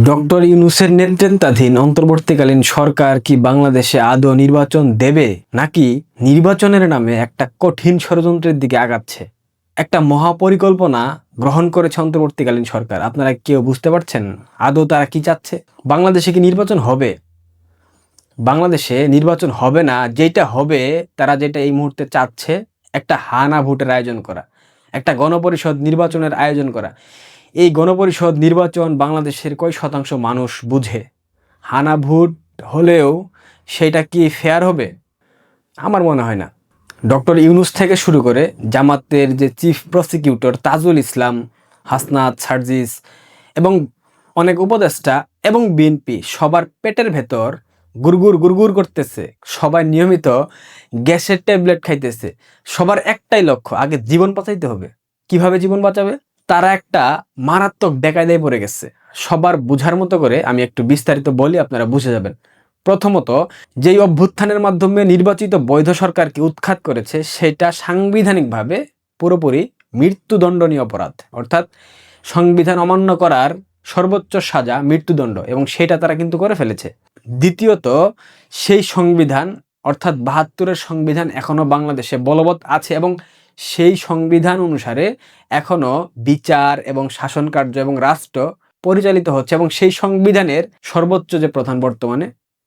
Doctor ইউনুসের নেতৃত্বাধীন অন্তর্বর্তীকালীন সরকার কি বাংলাদেশে আদৌ নির্বাচন দেবে নাকি নির্বাচনের নামে একটা কঠিন ষড়যন্ত্রের দিকে আগাচ্ছে? একটা মহাপরিকল্পনা গ্রহণ করেছে অন্তর্বর্তীকালীন সরকার। আপনারা কেউ বুঝতে পারছেন আদৌ তারা কি চাচ্ছে? বাংলাদেশে কি নির্বাচন হবে? বাংলাদেশে নির্বাচন হবে না, যেটা হবে তারা যেটা এই মুহূর্তে চাচ্ছে, একটা হানা ভোটের আয়োজন করা, একটা গণপরিষদ নির্বাচনের আয়োজন করা। এই গণপরিষদ নির্বাচন বাংলাদেশের কয় শতাংশ মানুষ বুঝে? হানা ভোট হলেও সেটা কি ফেয়ার হবে? আমার মনে হয় না। ডক্টর ইউনুস থেকে শুরু করে জামাতের যে চিফ প্রসিকিউটর তাজুল ইসলাম, হাসনাত সার্জিস এবং অনেক উপদেষ্টা এবং বিএনপি সবার পেটের ভেতর গুরগুর গুরগুর করতেছে। সবাই নিয়মিত গ্যাসের ট্যাবলেট খাইতেছে। সবার একটাই লক্ষ্য, আগে জীবন বাঁচাইতে হবে। কীভাবে জীবন বাঁচাবে? তারা একটা মারাত্মক বেকায়দায় পড়ে গেছে। সবার বুঝার মতো করে আমি একটু বিস্তারিত বলি, আপনারা বুঝে যাবেন। প্রথমত, যেই অভ্যুত্থানের মাধ্যমে নির্বাচিত বৈধ সরকারকে উৎখাত করেছে, সেটা সাংবিধানিকভাবে পুরোপুরি মৃত্যুদণ্ডনীয় অপরাধ। অর্থাৎ সংবিধান অমান্য করার সর্বোচ্চ সাজা মৃত্যুদণ্ড, এবং সেটা তারা কিন্তু করে ফেলেছে। দ্বিতীয়ত, সেই সংবিধান, অর্থাৎ বাহাত্তরের সংবিধান এখনও বাংলাদেশে বলবৎ আছে, এবং সেই সংবিধান অনুসারে এখনও বিচার এবং শাসন কার্য এবং রাষ্ট্র পরিচালিত হচ্ছে এবং সেই সংবিধানের সর্বোচ্চ যে প্রধান বর্তমানে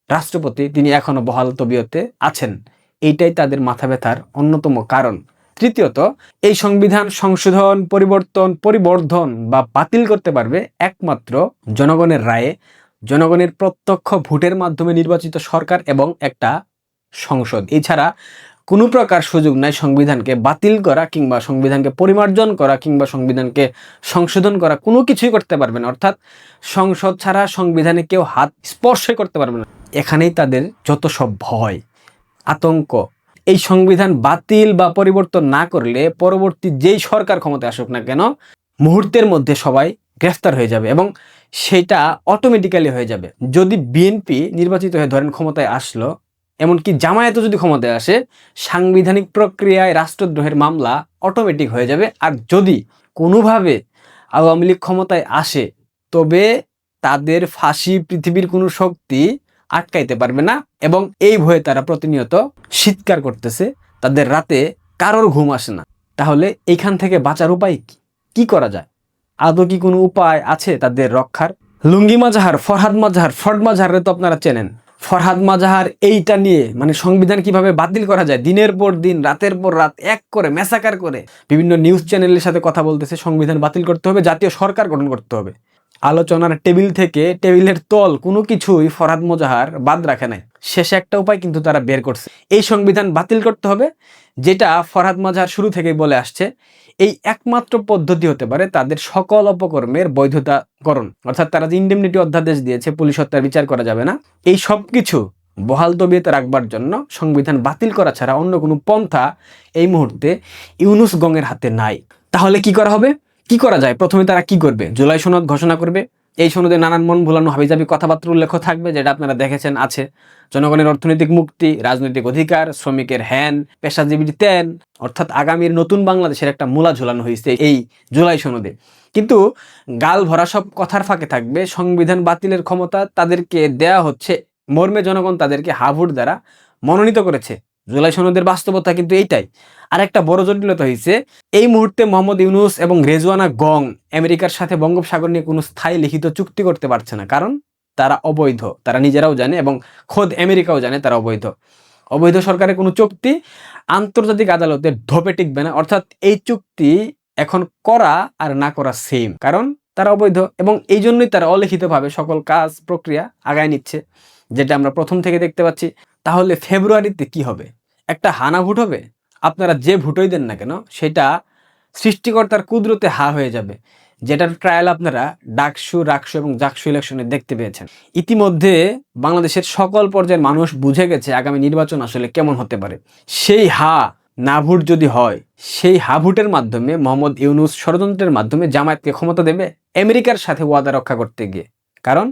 রাষ্ট্রপতি, তিনি এখনও বহাল তবিয়তে আছেন। এইটাই তাদের মাথা ব্যথার অন্যতম কারণ। তৃতীয়ত, এই সংবিধান সংশোধন, পরিবর্তন, পরিবর্ধন বা বাতিল করতে পারবে একমাত্র জনগণের রায়ে, জনগণের প্রত্যক্ষ ভোটের মাধ্যমে নির্বাচিত সরকার এবং একটা সংসদ। এছাড়া কোনো প্রকার সুযোগ নাই সংবিধানকে বাতিল করা কিংবা সংবিধানকে পরিমার্জন করা কিংবা সংবিধানকে সংশোধন করা, কোনো কিছুই করতে পারবে না। অর্থাৎ সংসদ ছাড়া সংবিধানে কেউ হাত স্পর্শই করতে পারবে না। এখানেই তাদের যত সব ভয়, আতঙ্ক, এই সংবিধান বাতিল বা পরিবর্তন না করলে পরবর্তী যেই সরকার ক্ষমতায় আসুক না কেন, মুহূর্তের মধ্যে সবাই গ্রেফতার হয়ে যাবে এবং সেটা অটোমেটিক্যালি হয়ে যাবে। যদি বিএনপি নির্বাচিত হয়ে ধরেন ক্ষমতায় আসলো এমনকি জামায়াতও যদি ক্ষমতায় আসে, সাংবিধানিক প্রক্রিয়ায় রাষ্ট্রদ্রোহের মামলা অটোমেটিক হয়ে যাবে। আর যদি কোনোভাবে আওয়ামী লীগ ক্ষমতায় আসে, তবে তাদের ফাঁসি পৃথিবীর কোনো শক্তি আটকাইতে পারবে না এবং এই ভয়ে তারা প্রতিনিয়ত শীতকার করতেছে, তাদের রাতে কারোর ঘুম আসে না। তাহলে এইখান থেকে বাঁচার উপায় কি? কি করা যায়? আদৌ কি কোনো উপায় আছে তাদের রক্ষার? লুঙ্গি মাজাহার ফরহাদ মাজাহার ফর্ড মাজাহারে তো আপনারা চেনেন। ফরহাদ মাজাহার এইটা নিয়ে মানে সংবিধান কীভাবে বাতিল করা যায়, দিনের পর দিন, রাতের পর রাত, এক করে মেসাকার করে, বিভিন্ন নিউজ চ্যানেলের সাথে কথা বলতেছে, সংবিধান বাতিল করতে হবে, জাতীয় সরকার গঠন করতে হবে। আলোচনার টেবিল থেকে টেবিলের তল কোনো কিছুই ফরহাদ মোজাহার বাদ রাখে নাই। শেষে একটা উপায় কিন্তু তারা বের করছে। এই সংবিধান বাতিল করতে হবে, যেটা ফরহাদ মাজাহার শুরু থেকেই বলে আসছে। এই একমাত্র পদ্ধতি হতে পারে তাদের সকল অপকর্মের বৈধতাকরণ। অর্থাৎ তারা যে ইন্ডেমনিটি অধ্যাদেশ দিয়েছে, পুলিশ হত্যার বিচার করা যাবে না। এই সব কিছু বহাল তবিয়তে রাখবার জন্য সংবিধান বাতিল করা ছাড়া অন্য কোনো পন্থা এই মুহূর্তে ইউনুস গঙের হাতে নাই। তাহলে কি করা হবে? কি করা যায়? প্রথমে তারা কি করবে? জুলাই সনদ ঘোষণা করবে। এই সনদে নানান মন ভুলানো হাবিজাবি কথাবার্তা উল্লেখ থাকবে, যেটা আপনারা দেখেছেন, আছে। জনগণের অর্থনৈতিক মুক্তি, রাজনৈতিক অধিকার, শ্রমিকের হ্যান, পেশাজীবীর ত্যান, অর্থাৎ আগামীর নতুন বাংলাদেশের একটা মূলা ঝুলানো হয়েছে এই জুলাই সনদে। কিন্তু গাল ভরা সব কথার ফাঁকে থাকবে, সংবিধান বাতিলের ক্ষমতা তাদেরকে দেয়া হচ্ছে, মর্মে জনগণ তাদেরকে হাভুট দ্বারা মনোনীত করেছে। জুলাই সনদের বাস্তবতা কিন্তু এইটাই। আর একটা বড় জটিলতা হয়েছে এই মুহূর্তে মোহাম্মদ ইউনুস এবং রেজওয়ানা গং আমেরিকার সাথে বঙ্গোপসাগর নিয়ে কোনো স্থায়ী লিখিত চুক্তি করতে পারছে না। কারণ তারা অবৈধ, তারা নিজেরাও জানে এবং খোদ আমেরিকাও জানে তারা অবৈধ। অবৈধ সরকারের কোনো চুক্তি আন্তর্জাতিক আদালতে ধোপে টিকবে না। অর্থাৎ এই চুক্তি এখন করা আর না করা সেম কারণ তারা অবৈধ এবং এই জন্যই তারা অলিখিতভাবে সকল কাজ, প্রক্রিয়া আগায় নিচ্ছে। যেটা আমরা প্রথম থেকে দেখতে পাচ্ছি। তাহলে ফেব্রুয়ারিতে কি হবে? একটা হানা ভোট হবে? আপনারা যে ভোটই দেন না কেন, সেটা সৃষ্টিকর্তার কুদরতে হা হয়ে যাবে, যেটার ট্রায়াল আপনারা ডাকসু, রাকসু এবং জাকসু ইলেকশনে দেখতে পেয়েছেন। ইতিমধ্যে বাংলাদেশের সকল পর্যায়ের মানুষ বুঝে গেছে আগামী নির্বাচন আসলে কেমন হতে পারে। সেই হা না ভোট যদি হয়, সেই হা ভোটের মাধ্যমে মোহাম্মদ ইউনুস ষড়যন্ত্রের মাধ্যমে জামায়াতকে ক্ষমতা দেবে আমেরিকার সাথে ওয়াদা রক্ষা করতে গিয়ে। কারণ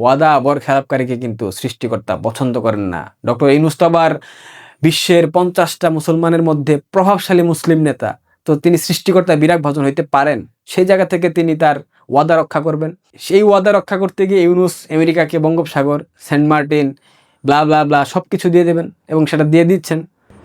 ওয়াদা আবর খেলাপকারীকে কিন্তু সৃষ্টিকর্তা পছন্দ করেন না। ডক্টর আবার বিশ্বের পঞ্চাশটা মুসলমানের মধ্যে প্রভাবশালী মুসলিম নেতা। তো তিনি সৃষ্টিকর্তা বিরাগ ভজন হইতে পারেন। সেই জায়গা থেকে তিনি তার ওয়াদা রক্ষা করবেন। সেই ওয়াদা রক্ষা করতে গিয়ে ইউনুস আমেরিকাকে বঙ্গোপসাগর, Saint Martin, blah blah blah সব কিছু দিয়ে দেবেন এবং সেটা দিয়ে দিচ্ছেন।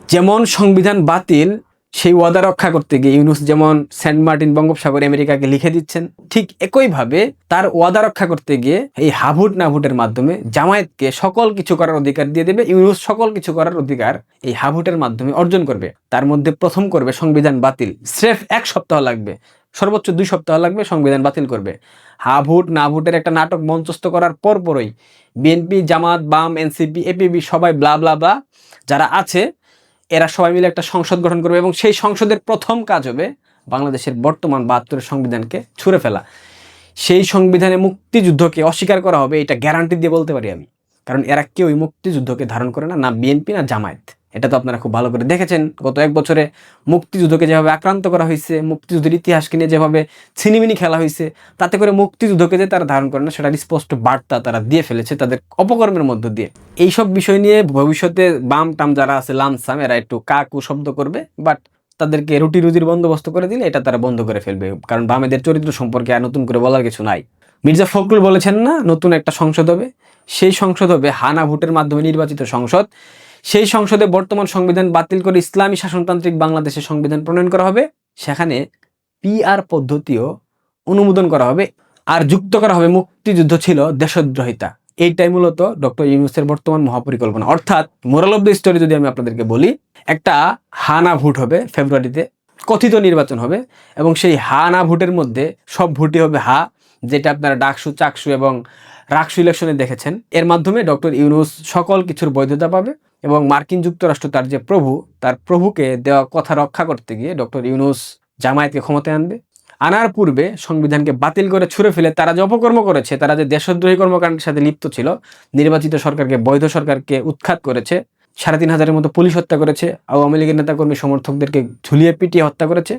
যেমন সংবিধান বাতিল সেই ওয়াদা রক্ষা করতে গিয়ে ইউনুস যেমন সেন্ট মার্টিন বঙ্গোপসাগর আমেরিকাকে লিখে দিচ্ছেন, ঠিক একইভাবে তার ওয়াদা রক্ষা করতে গিয়ে এই হাভুট নাভুটের মাধ্যমে জামায়াতকে সকল কিছু করার অধিকার দিয়ে দেবে, ইউনুস সকল কিছু করার অধিকার এই হাভুটের মাধ্যমে অর্জন করবে। তার মধ্যে প্রথম করবে সংবিধান বাতিল, স্রেফ এক সপ্তাহ লাগবে, সর্বোচ্চ দুই সপ্তাহ লাগবে সংবিধান বাতিল করবে। হা ভোট না ভোটের একটা নাটক মঞ্চস্থ করার পরপরই বিএনপি, জামাত, বাম, এনসিপি, এপিবি, সবাই ব্লা ব্লা ব্লা যারা আছে এরা সবাই মিলে একটা সংসদ গঠন করবে এবং সেই সংসদের প্রথম কাজ হবে বাংলাদেশের বর্তমান বাহাত্তরের সংবিধানকে ছুঁড়ে ফেলা। সেই সংবিধানে মুক্তিযুদ্ধকে অস্বীকার করা হবে, এটা গ্যারান্টি দিয়ে বলতে পারি আমি। কারণ এরা কেউই মুক্তিযুদ্ধকে ধারণ করে না না বিএনপি, না জামায়াত। এটা তো আপনারা খুব ভালো করে দেখেছেন, গত এক বছরে মুক্তিযুদ্ধকে যেভাবে আক্রান্ত করা হয়েছে, মুক্তিযুদ্ধের ইতিহাসকে নিয়ে যেভাবে ছিনিমিনি খেলা হয়েছে, তাতে করে মুক্তিযুদ্ধকে যে তারা ধারণ করে না, সেটার স্পষ্ট বার্তা তারা দিয়ে ফেলেছে তাদের অপকর্মের মধ্য দিয়ে। এইসব বিষয় নিয়ে ভবিষ্যতে বাম টাম যারা আছে লামসাম এরা একটু কাকু শব্দ করবে, বাট তাদেরকে রুটি রুজির বন্দোবস্ত করে দিলে এটা তারা বন্ধ করে ফেলবে, কারণ বামেদের চরিত্র সম্পর্কে আর নতুন করে বলার কিছু নাই। মির্জা ফখরুল বলেছেন না, নতুন একটা সংসদ হবে, সেই সংসদ হবে হানা ভোটের মাধ্যমে নির্বাচিত সংসদ। সেই সংসদে বর্তমান সংবিধান বাতিল করে ইসলামী শাসনতান্ত্রিক বাংলাদেশের সংবিধান প্রণয়ন করা হবে। সেখানে পিআর পদ্ধতিও অনুমোদন করা হবে আর যুক্ত করা হবে মুক্তিযুদ্ধ ছিল দেশদ্রোহিতা। এইটাই মূলত ডক্টর ইউনুসের বর্তমান মহাপরিকল্পনা। অর্থাৎ মোরাল অফ দ্য স্টোরি যদি আমি আপনাদেরকে বলি, একটা হানা ভোট হবে ফেব্রুয়ারিতে, কথিত নির্বাচন হবে এবং সেই হা না ভোটের মধ্যে সব ভোটই হবে হা, যেটা আপনারা ডাকসু, চাকসু এবং রাকসু ইলেকশনে দেখেছেন। এর মাধ্যমে ডক্টর ইউনুস সকল কিছুর বৈধতা পাবে। এবং মার্কিন যুক্তরাষ্ট্র তার যে প্রভু, তার প্রভুকে দেওয়া কথা রক্ষা করতে গিয়ে ডক্টর ইউনুস জামায়াতকে ক্ষমতায় আনবে। আনার পূর্বে সংবিধানকে বাতিল করে ছুঁড়ে ফেলে তারা যে অপকর্ম করেছে, তারা যে দেশদ্রোহী কর্মকাণ্ডের সাথে লিপ্ত ছিল, নির্বাচিত সরকারকে, বৈধ সরকারকে উৎখাত করেছে, সাড়ে তিন হাজারের মতো পুলিশ হত্যা করেছে, আওয়ামী লীগের নেতাকর্মী সমর্থকদেরকে ঝুলিয়ে পিটিয়ে হত্যা করেছে।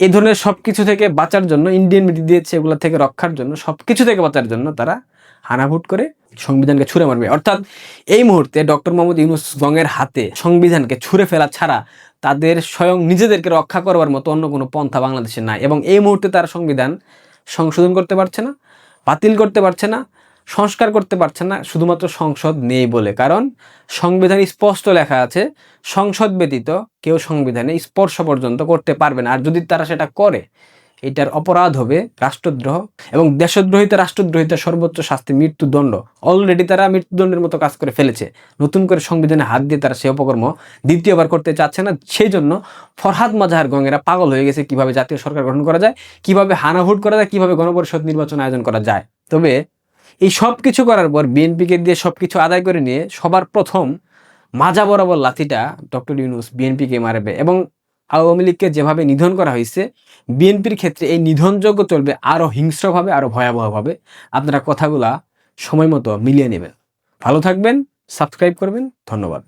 এই ধরনের সব কিছু থেকে বাঁচার জন্য, ইন্ডিয়ান মিটি দিয়েছে এগুলো থেকে রক্ষার জন্য সব কিছু থেকে বাঁচার জন্য তারা হানাভুট করে সংবিধানকে ছুঁড়ে মারবে। অর্থাৎ এই মুহূর্তে ডক্টর মোহাম্মদ ইউনুস গঙের হাতে সংবিধানকে ছুঁড়ে ফেলা ছাড়া তাদের স্বয়ং নিজেদেরকে রক্ষা করবার মতো অন্য কোনো পন্থা বাংলাদেশে নাই এবং এই মুহূর্তে তার সংবিধান সংশোধন করতে পারছে না, বাতিল করতে পারছে না, সংস্কার করতে পারছে না, শুধুমাত্র সংসদ নেই বলে। কারণ সংবিধানে স্পষ্ট লেখা আছে, সংসদ ব্যতীত কেউ সংবিধানে স্পর্শ পর্যন্ত করতে পারবে না। আর যদি তারা সেটা করে এটার অপরাধ হবে রাষ্ট্রদ্রোহ এবং দেশদ্রোহিতা রাষ্ট্রদ্রোহিতা সর্বোচ্চ শাস্তি মৃত্যুদণ্ড। অলরেডি তারা মৃত্যুদণ্ডের মতো কাজ করে ফেলেছে। নতুন করে সংবিধানে হাত দিয়ে তারা সেই অপকর্ম দ্বিতীয়বার করতে চাচ্ছে না। সেই জন্য ফরহাদ মাজাহার গঙ্গেরা পাগল হয়ে গেছে কীভাবে জাতীয় সরকার গঠন করা যায়, কীভাবে হানা ভোট করা যায়, কীভাবে গণপরিষদ নির্বাচন আয়োজন করা যায়। তবে এই সব কিছু করার পর বিএনপিকে দিয়ে সব কিছু আদায় করে নিয়ে সবার প্রথম মাজা বরাবর লাথিটা ডক্টর ইউনুস বিএনপিকে মারবে এবং আওয়ামী লীগকে যেভাবে নিধন করা হয়েছে, বিএনপির ক্ষেত্রে এই নিধনযোগ্য চলবে আরও হিংস্রভাবে আরও ভয়াবহভাবে। আপনারা কথাগুলা সময় মতো মিলিয়ে নেবেন। ভালো থাকবেন, সাবস্ক্রাইব করবেন। ধন্যবাদ।